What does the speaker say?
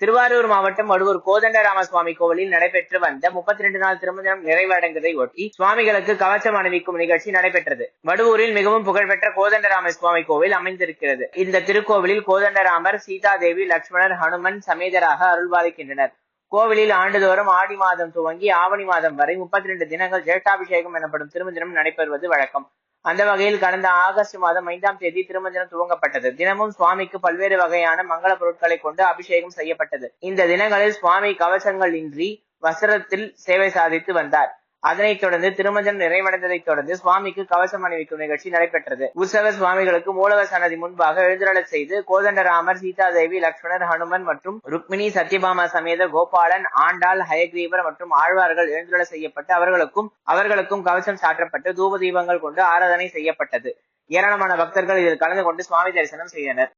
திருவாரூர் மாவட்டம் வடுவூர் கோதண்டராம சுவாமி கோவிலில் நடைபெற்று வந்த முப்பத்தி ரெண்டு நாள் திருமணம் நிறைவடைந்ததை ஒட்டி சுவாமிகளுக்கு கவசம் அணிவிக்கும் நிகழ்ச்சி நடைபெற்றது. வடுவூரில் மிகவும் புகழ்பெற்ற கோதண்டராம சுவாமி கோவில் அமைந்திருக்கிறது. இந்த திருக்கோவிலில் கோதண்டராமர் சீதாதேவி லட்சுமணர் ஹனுமன் சமேதராக அருள்பாலிக்கின்றனர். கோவிலில் ஆண்டுதோறும் ஆடி மாதம் துவங்கி ஆவணி மாதம் வரை முப்பத்தி ரெண்டு தினங்கள் ஜேஷ்டாபிஷேகம் எனப்படும் திருமஞ்சனம் நடைபெறுவது வழக்கம். அந்த வகையில் கடந்த ஆகஸ்ட் மாதம் ஐந்தாம் தேதி திருமஞ்சனம் துவங்கப்பட்டது. தினமும் சுவாமிக்கு பல்வேறு வகையான மங்கள பொருட்களை கொண்டு அபிஷேகம் செய்யப்பட்டது. இந்த தினங்களில் சுவாமி கவசங்கள் இன்றி வஸ்திரத்தில் சேவை சாதித்து வந்தார். அதனைத் தொடர்ந்து திருமஞ்சன் நிறைவடைந்ததைத் தொடர்ந்து சுவாமிக்கு கவசம் அணிவிக்கும் நிகழ்ச்சி நடைபெற்றது. உற்சவ சுவாமிகளுக்கு மூலவர் சன்னதி முன்பாக எழுந்தருளச் செய்து கோதண்டராமர் சீதாதேவி லக்ஷ்மணர் ஹனுமன் மற்றும் ருக்மிணி சத்யபாமா சமேத கோபாலன் ஆண்டாள் ஹயக்ரீவர் மற்றும் ஆழ்வார்கள் எழுந்துள்ள செய்யப்பட்டு அவர்களுக்கும் அவர்களுக்கும் கவசம் சாற்றப்பட்டு தூப தீபங்கள் கொண்டு ஆராதனை செய்யப்பட்டது. ஏராளமான பக்தர்கள் இதில் கலந்து கொண்டு சுவாமி தரிசனம் செய்தனர்.